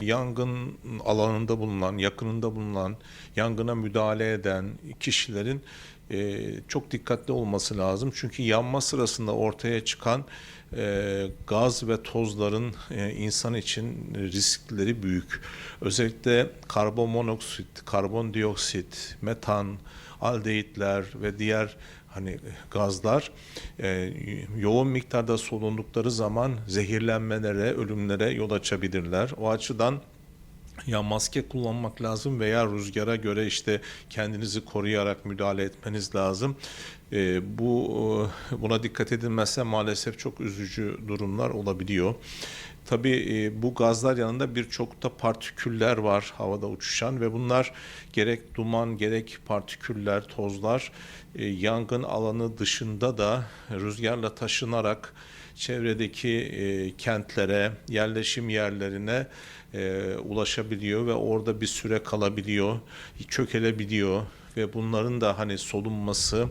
Yangın alanında bulunan, yakınında bulunan, yangına müdahale eden kişilerin e, çok dikkatli olması lazım. Çünkü yanma sırasında ortaya çıkan e, gaz ve tozların e, insan için riskleri büyük. Özellikle karbon monoksit, karbondioksit, metan, aldehitler ve diğer hani gazlar e, yoğun miktarda solundukları zaman zehirlenmelere, ölümlere yol açabilirler. O açıdan ya maske kullanmak lazım veya rüzgara göre işte kendinizi koruyarak müdahale etmeniz lazım. Ee, bu e, buna dikkat edilmezse maalesef çok üzücü durumlar olabiliyor. Tabii e, bu gazlar yanında birçok da partiküller var havada uçuşan ve bunlar gerek duman gerek partiküller, tozlar e, yangın alanı dışında da rüzgarla taşınarak çevredeki e, kentlere, yerleşim yerlerine e, ulaşabiliyor ve orada bir süre kalabiliyor, çökelebiliyor ve bunların da hani solunması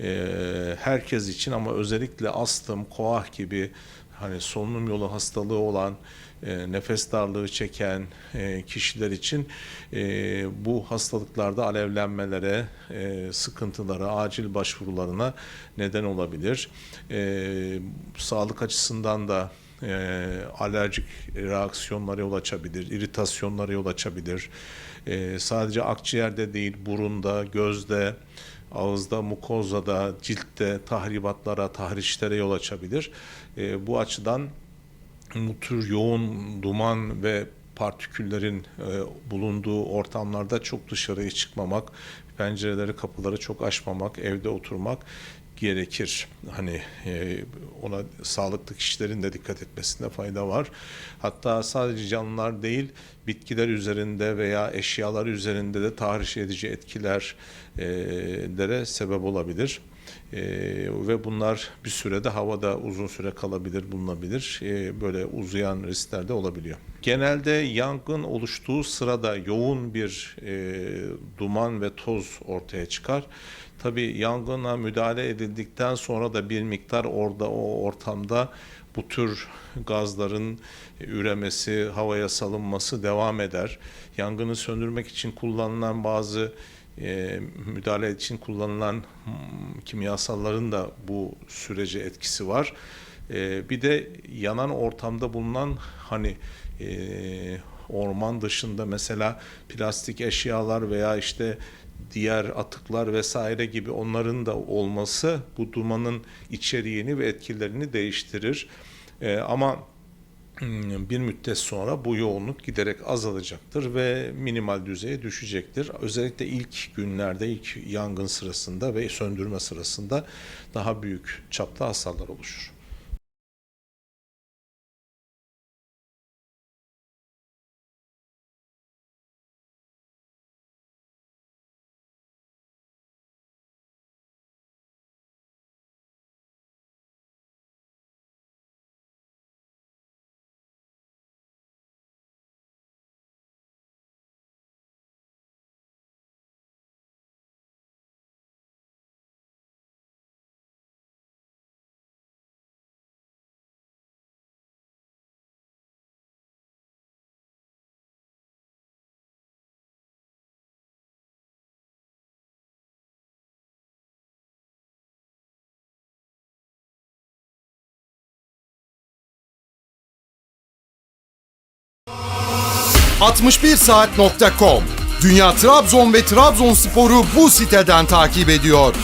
e, herkes için ama özellikle astım, koah gibi hani solunum yolu hastalığı olan e, nefes darlığı çeken e, kişiler için e, bu hastalıklarda alevlenmelere, e, sıkıntılara, acil başvurularına neden olabilir. E, sağlık açısından da e, alerjik reaksiyonlara yol açabilir, iritasyonlara yol açabilir. E, sadece akciğerde değil, burunda, gözde, ağızda, mukozada, ciltte tahribatlara, tahrişlere yol açabilir. E, bu açıdan bu tür yoğun duman ve partiküllerin e, bulunduğu ortamlarda çok dışarıya çıkmamak, pencereleri, kapıları çok açmamak, evde oturmak gerekir. Hani e, ona sağlıklı kişilerin de dikkat etmesinde fayda var. Hatta sadece canlılar değil, bitkiler üzerinde veya eşyalar üzerinde de tahriş edici etkiler e, lere sebep olabilir. Ee, ve bunlar bir sürede havada uzun süre kalabilir, bulunabilir. Ee, böyle uzayan riskler de olabiliyor. Genelde yangın oluştuğu sırada yoğun bir e, duman ve toz ortaya çıkar. Tabii yangına müdahale edildikten sonra da bir miktar orada o ortamda bu tür gazların üremesi, havaya salınması devam eder. Yangını söndürmek için kullanılan bazı e, müdahale için kullanılan kimyasalların da bu sürece etkisi var. E, bir de yanan ortamda bulunan hani e, orman dışında mesela plastik eşyalar veya işte diğer atıklar vesaire gibi onların da olması bu dumanın içeriğini ve etkilerini değiştirir. E, ama bir müddet sonra bu yoğunluk giderek azalacaktır ve minimal düzeye düşecektir. Özellikle ilk günlerde, ilk yangın sırasında ve söndürme sırasında daha büyük çapta hasarlar oluşur. ...61saat.com Dünya Trabzon ve Trabzonspor'u bu siteden takip ediyor.